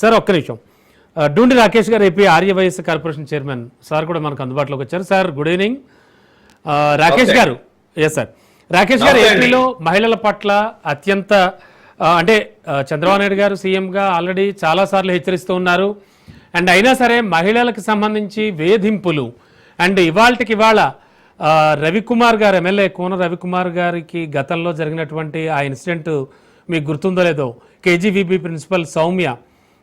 Sir ఒక్క నిమిషం. Dhoondi Rakesh garu AP ఆర్యవైఎస్ కార్పొరేషన్ చైర్మన్ సార్ కూడా మనకు అందుబాటులోకి వచ్చారు. Sir good evening. Rakesh. Garu yes sir Rakesh గారు. ఏపీలో మహిళల పట్ల అత్యంత అంటే చంద్రబాబు నాయుడు గారు సీఎంగా ఆల్రెడీ చాలాసార్లు హెచ్చరిస్తూ ఉన్నారు. అండ్ అయినా సరే మహిళలకు సంబంధించి వేధింపులు అండ్ ఇవాళకి ఇవాళ రవికుమార్ గారు ఎమ్మెల్యే కోన రవికుమార్ గారికి గతంలో జరిగినటువంటి ఆ ఇన్సిడెంట్ మీకు గుర్తుందో లేదో కేజీవీబీ ప్రిన్సిపల్ సౌమ్య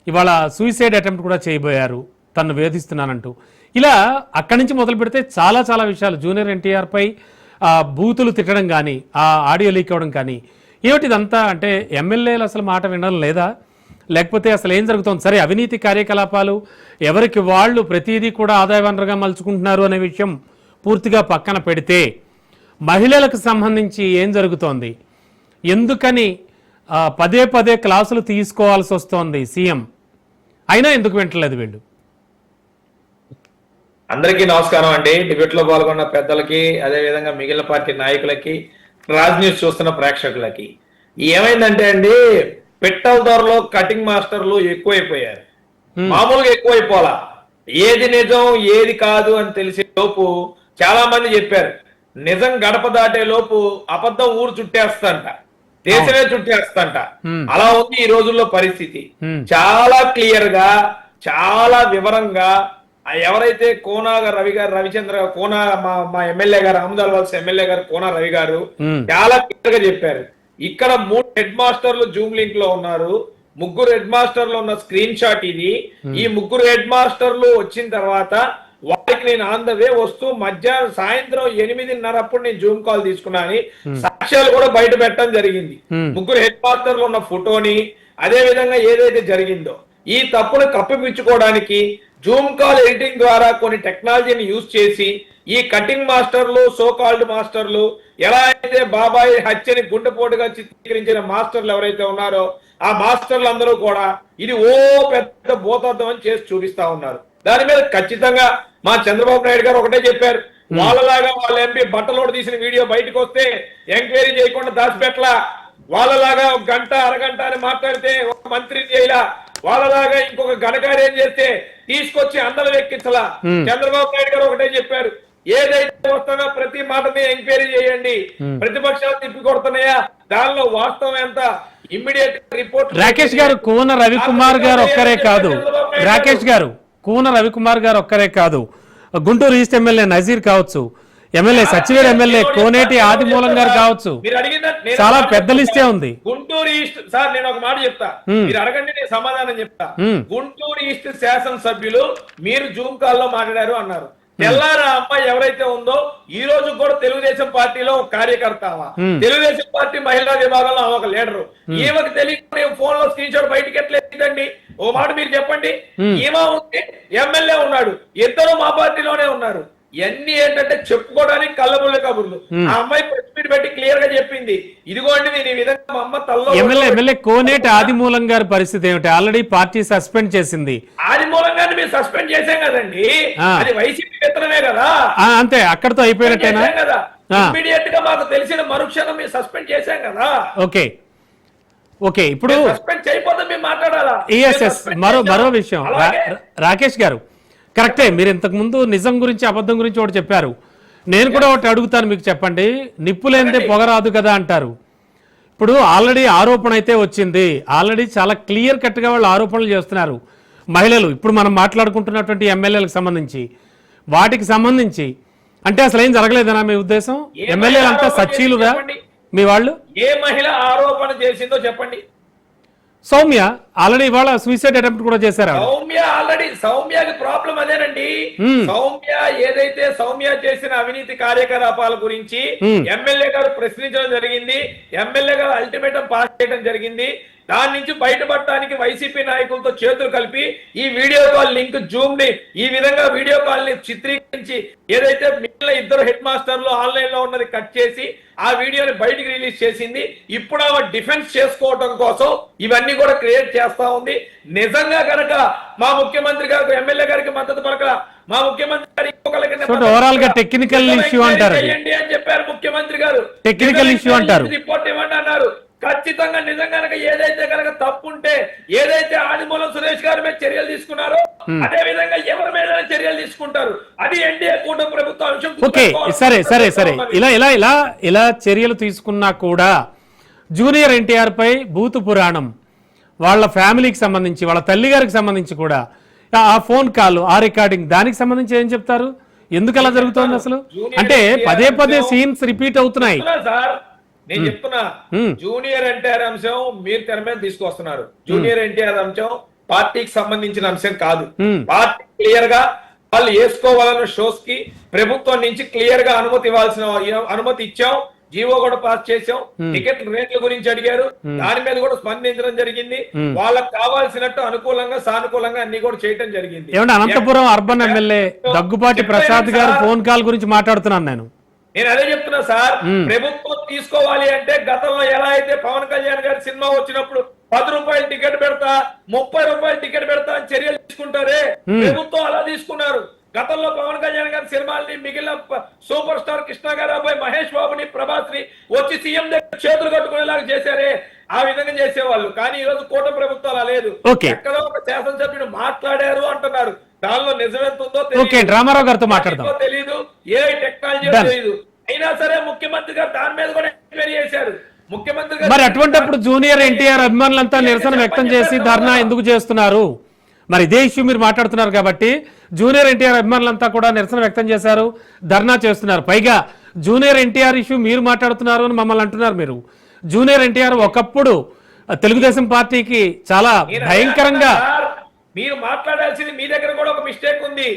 ఇవాళ సూసైడ్ అటెంప్ట్ కూడా చేయబోయారు. తను వేధిస్తున్నానంటూ. ఇలా అక్కడి నుంచి మొదలు పెడితే చాలా చాలా విషయాలు. జూనియర్ ఎన్టీఆర్పై బూతులు తిట్టడం కానీ ఆ ఆడియో లీక్ అవ్వడం కానీ ఏమిటి ఇదంతా? అంటే ఎమ్మెల్యేలు అసలు మాట వినడం లేదా? లేకపోతే అసలు ఏం జరుగుతోంది? సరే అవినీతి కార్యకలాపాలు ఎవరికి వాళ్ళు ప్రతిదీ కూడా ఆదాయ వనరుగా మలుచుకుంటున్నారు అనే విషయం పూర్తిగా పక్కన పెడితే మహిళలకు సంబంధించి ఏం జరుగుతోంది? ఎందుకని పదే పదే క్లాసులు తీసుకోవాల్సి వస్తోంది సీఎం. అయినా ఎందుకు వింటలేదు వీళ్ళు? అందరికీ నమస్కారం అండి. డిబేట్లో పాల్గొన్న పెద్దలకి అదే విధంగా మిగిలిన పార్టీ నాయకులకి రాజ్ న్యూస్ చూస్తున్న ప్రేక్షకులకి. ఏమైందంటే అండి పిట్టల ధరలో కటింగ్ మాస్టర్లు ఎక్కువైపోయారు. మామూలుగా ఎక్కువైపోలా. ఏది నిజం ఏది కాదు అని తెలిసే లోపు చాలా మంది చెప్పారు. నిజం గడప దాటే లోపు అబద్ధం ఊరు చుట్టేస్తంట. దేశమే చుట్టేస్తంట. అలా ఉంది ఈ రోజుల్లో పరిస్థితి. చాలా క్లియర్గా చాలా వివరంగా ఎవరైతే కోనా రవి గారు రవిచంద్ర కోనా మా మా ఎమ్మెల్యే గారు అహ్మదాల్ వలస ఎమ్మెల్యే గారు కోనా రవి గారు. చాలా క్లియర్గా చెప్పారు. ఇక్కడ మూడు హెడ్ మాస్టర్లు జూమ్ లింక్లో ఉన్నారు. ముగ్గురు హెడ్ మాస్టర్లు ఉన్న స్క్రీన్ షాట్ ఇది ఈ ముగ్గురు హెడ్ మాస్టర్లు వచ్చిన తర్వాత వారికి నేను ఆన్ ద వే వస్తూ మధ్యాహ్నం సాయంత్రం ఎనిమిదిన్నర అప్పుడు నేను జూమ్ కాల్ తీసుకున్నాను సాక్ష్యాలు కూడా బయట పెట్టడం జరిగింది Hmm. ముగ్గురు హెడ్ మాస్టర్లు ఉన్న ఫోటోని అదే విధంగా ఏదైతే జరిగిందో ఈ తప్పును కప్పిపుచ్చుకోవడానికి జూమ్ కాల్ ఎడిటింగ్ ద్వారా కొన్ని టెక్నాలజీని యూజ్ చేసి ఈ కటింగ్ మాస్టర్లు సో కాల్డ్ మాస్టర్లు ఎలా అయితే బాబాయ్ హత్యని గుండెపోటుగా చిత్రీకరించిన మాస్టర్లు ఎవరైతే ఉన్నారో ఆ మాస్టర్లు అందరూ కూడా ఇది ఓ పెద్ద భూతార్థం అని చేసి చూపిస్తా ఉన్నారు. దాని మీద ఖచ్చితంగా మా చంద్రబాబు నాయుడు గారు ఒకటే చెప్పారు. వాళ్ళలాగా వాళ్ళ ఎంపీ బట్టలోడు తీసిన వీడియో బయటకు వస్తే ఎంక్వైరీ చేయకుండా దాచిపెట్టలా. వాళ్ళలాగా ఒక గంట అరగంట అని మాట్లాడితే ఒక మంత్రిని చేయలా. వాళ్ళలాగా ఇంకొక ఘనకార్యం చేస్తే తీసుకొచ్చి అందలు ఎక్కించలా చంద్రబాబు నాయుడు గారు ఒకటే చెప్పారు. ఏదైతే వస్తుందో ప్రతి మాటని ఎంక్వైరీ చేయండి. ప్రతిపక్షాలు తిప్పి కొడుతున్నాయా? దానిలో వాస్తవం ఎంత? ఇమ్మీడియట్ రిపోర్ట్ రాకేష్ గారు కూన రవికుమార్ గారు ఒక్కరే కాదు. రాకేష్ గారు కూన రవికుమార్ గారు ఒక్కరే కాదు. గుంటూరు ఈస్ట్ ఎమ్మెల్యే నజీర్ కావచ్చు. ఎమ్మెల్యే సచివేర్ ఎమ్మెల్యే కోనేటి ఆదిమూలం గారు కావచ్చు. మీరు అడిగిన నేను చాలా పెద్ద లిస్టే. ఉంది. గుంటూరు ఈస్ట్ సార్ నేను ఒక మాట చెప్తా. మీరు అడగండి నేను సమాధానం చెప్తా. గుంటూరు ఈస్ట్ శాసనసభ్యులు మీరు జూమ్ కాల్లో మాట్లాడారు అన్నారు. తెల్లార అమ్మాయి ఎవరైతే ఉందో ఈ రోజు కూడా తెలుగుదేశం పార్టీలో ఒక కార్యకర్త. తెలుగుదేశం పార్టీ మహిళా విభాగంలో ఆమె ఒక లీడరు. ఈమెకు తెలియకుండా ఫోన్లో స్క్రీన్ షాట్ బయటికి ఎట్లేదండి ఓ మాట మీరు చెప్పండి. ఈమె ఉంది ఎమ్మెల్యే ఉన్నాడు. ఇద్దరు మా పార్టీలోనే ఉన్నారు. ఇవన్నీ ఏంటంటే చెప్పుకోవడానికి కళ్ళబుల్ల కబుర్లు. ఆ అమ్మాయి ప్రెస్ మీట్ పెట్టి క్లియర్గా చెప్పింది. ఇదిగోండి నేను ఈ విధంగా మా అమ్మ తల్లో ఎమ్మెల్యే ఎమ్మెల్యే కోనేటి ఆదిమూలం గారి పరిస్థితి ఏమిటి? ఆల్రెడీ పార్టీ సస్పెండ్ చేసింది. ఆది మూలంగానే మేము సస్పెండ్ చేశాం కదండి. అది వైసీపీ విత్తనమే కదా. అంతే. అక్కడతో అయిపోయినట్టేనా? కదా. ఆ. ఇమ్మీడియట్గా మాకు తెలిసిన మరుక్షణం మేము సస్పెండ్ చేశాం కదా. ఓకే. ఓకే ఇప్పుడు సస్పెండ్ చేయకపోతే మేము మాట్లాడాలా? Suspend మరో. మరో విషయం. రాకేష్ గారు కరెక్టే మీరు ఇంతకు ముందు నిజం గురించి అబద్ధం గురించి ఒకటి చెప్పారు. నేను కూడా ఒకటి అడుగుతాను మీకు చెప్పండి. నిప్పు లేనిదే పొగరాదు కదా అంటారు. ఇప్పుడు ఆల్రెడీ ఆరోపణ అయితే వచ్చింది. ఆల్రెడీ చాలా క్లియర్ కట్గా వాళ్ళు ఆరోపణలు చేస్తున్నారు. మహిళలు ఇప్పుడు మనం మాట్లాడుకుంటున్నటువంటి ఎమ్మెల్యేలకు సంబంధించి. వాటికి సంబంధించి. అంటే అసలు ఏం జరగలేదనా మీ ఉద్దేశం? ఎమ్మెల్యేలు అంతా సచ్చీలుగా. మీ వాళ్ళు? ఏ మహిళ ఆరోపణ చేసిందో చెప్పండి. సౌమ్య ఆల్రెడీ ఇవాళ సూసైడ్ అటెంప్ట్ కూడా చేశారు. సౌమ్య ఆల్రెడీ సౌమ్యకి ప్రాబ్లం అదేనండి Hmm. సౌమ్య ఏదైతే సౌమ్య చేసిన అవినీతి కార్యకలాపాల గురించి Hmm. ఎమ్మెల్యే గారు ప్రశ్నించడం జరిగింది ఎమ్మెల్యే గారు అల్టిమేటం పాస్ చేయడం జరిగింది దాని నుంచి బయటపడటానికి వైసీపీ నాయకులతో చేతులు కలిపి ఈ వీడియో కాల్ లింక్ జూమ్ని ఈ విధంగా వీడియో కాల్ని చిత్రీకరించి ఏదైతే మిగిలిన ఇద్దరు హెడ్ మాస్టర్లు ఆన్లైన్లో ఉన్నది కట్ చేసి ఆ వీడియోని బయటికి రిలీజ్ చేసింది ఇప్పుడు ఆమె డిఫెన్స్ చేసుకోవడం కోసం ఇవన్నీ కూడా క్రియేట్ చేస్తా ఉంది. నిజంగా కనుక మా ముఖ్యమంత్రి గారికి ఎమ్మెల్యే గారికి మద్దతు పలక మా ముఖ్యమంత్రి గారు గా technical issue అంటారు. అని చెప్పారు ముఖ్యమంత్రి గారు. Technical issue అంటారు. రిపోర్ట్ ఇవ్వండి అన్నారు. ఖచ్చితంగా నిజంగా ఏదైతే కనుక తప్పు ఉంటే ఏదైతే ఆదిమూలం సురేష్ గారి మీద చర్యలు తీసుకున్నారో అదే విధంగా ఎవరి మీద చర్యలు తీసుకుంటారు. అది ఎన్డీఏ కూటమి ప్రభుత్వం అంశం ఓకే సరే సరే సరే. ఇలా ఇలా ఇలా ఇలా చర్యలు తీసుకున్నా కూడా జూనియర్ ఎన్టీఆర్ పై భూతు పురాణం వాళ్ళ ఫ్యామిలీకి సంబంధించి వాళ్ళ తల్లి గారికి సంబంధించి కూడా ఆ- ఫోన్ కాల్ ఆ రికార్డింగ్ దానికి సంబంధించి ఏం చెప్తారు? ఎందుకు అలా జరుగుతోంది అసలు? అంటే పదే పదే సీన్స్ రిపీట్ అవుతున్నాయి. నేను చెప్తున్నా. జూనియర్ ఎన్టీఆర్ అంశం మీరు తెర మీద తీసుకొస్తున్నారు. జూనియర్ ఎన్టీఆర్ అంశం పార్టీకి సంబంధించిన అంశం కాదు. పార్టీ క్లియర్గా వాళ్ళు వేసుకోవాలన్న షోస్కి ప్రభుత్వం నుంచి క్లియర్గా అనుమతి ఇవ్వాల్సిన అనుమతి ఇచ్చాం. జీవో కూడా పాస్ చేసాం టికెట్ రేట్ల గురించి అడిగారు. దాని మీద కూడా స్పందించడం జరిగింది. వాళ్ళకి కావాల్సినట్టు అనుకూలంగా సానుకూలంగా అన్ని కూడా చేయటం జరిగింది. Anantapuram urban MLA Daggubati Prasad garu phone call గురించి మాట్లాడుతున్నాను నేను. నేను అదే చెప్తున్నా సార్. ప్రభుత్వం తీసుకోవాలి అంటే గతంలో ఎలా అయితే పవన్ కళ్యాణ్ గారి సినిమా వచ్చినప్పుడు పది రూపాయలు టికెట్ పెడతా ముప్పై రూపాయలు టికెట్ పెడతా అని చర్యలు తీసుకుంటారే? ప్రభుత్వం అలా తీసుకున్నారు. గతంలో పవన్ కళ్యాణ్ గారి సినిమాల్ని మిగిలిన సూపర్ స్టార్ కృష్ణ గారు అబ్బాయి మహేష్ బాబుని ప్రభాస్ని వచ్చి సీఎం దగ్గర చేతులు కట్టుకునేలాగా చేశారే. ఆ విధంగా చేసేవాళ్ళు. కానీ ఈ రోజు కూటమి ప్రభుత్వం అలా లేదు. ఎక్కడో ఒక శాసనసభ్యుడు మాట్లాడారు అంటున్నారు. దానిలో నిజమెంత ఉందో ఓకే రామారావు గారితో మాట్లాడదాం. తెలియదు ఏ టెక్నాలజీ. తెలియదు అయినా సరే ముఖ్యమంత్రి గారు దాని మీద కూడా ఎంక్వైరీ చేశారు. ముఖ్యమంత్రి గారు మరి అటువంటిప్పుడు జూనియర్ ఎన్టీఆర్ అభిమానులంతా నిరసన వ్యక్తం చేసి ధర్నా ఎందుకు చేస్తున్నారు? మరి ఇదే ఇష్యూ మీరు మాట్లాడుతున్నారు కాబట్టి జూనియర్ ఎన్టీఆర్ అభిమానులంతా కూడా నిరసన వ్యక్తం చేశారు ధర్నా చేస్తున్నారు. పైగా జూనియర్ ఎన్టీఆర్ ఇష్యూ మీరు మాట్లాడుతున్నారు అని మమ్మల్ని అంటున్నారు మీరు. జూనియర్ ఎన్టీఆర్ ఒకప్పుడు తెలుగుదేశం పార్టీకి చాలా భయంకరంగా మీరు మాట్లాడాల్సింది మీ దగ్గర కూడా ఒక మిస్టేక్ ఉంది.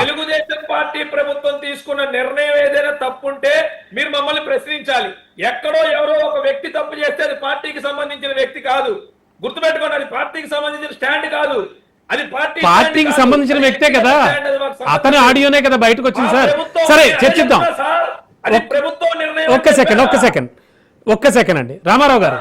తెలుగుదేశం పార్టీ ప్రభుత్వం తీసుకున్న నిర్ణయం ఏదైనా తప్పుంటే మీరు మమ్మల్ని ప్రశ్నించాలి. ఎక్కడో ఎవరో ఒక వ్యక్తి తప్పు చేస్తే అది పార్టీకి సంబంధించిన వ్యక్తి కాదు. గుర్తుపెట్టుకోండి అది పార్టీకి సంబంధించిన స్టాండ్ కాదు. అది పార్టీ పార్టీకి. సంబంధించిన వ్యక్తే కదా. అతని. ఆడియోనే కదా బయటకు వచ్చింది సార్. సరే చర్చిద్దాం. ఒక్క సెకండ్ ఒక్క సెకండ్. ఒక్క సెకండ్ అండి. రామారావు గారు.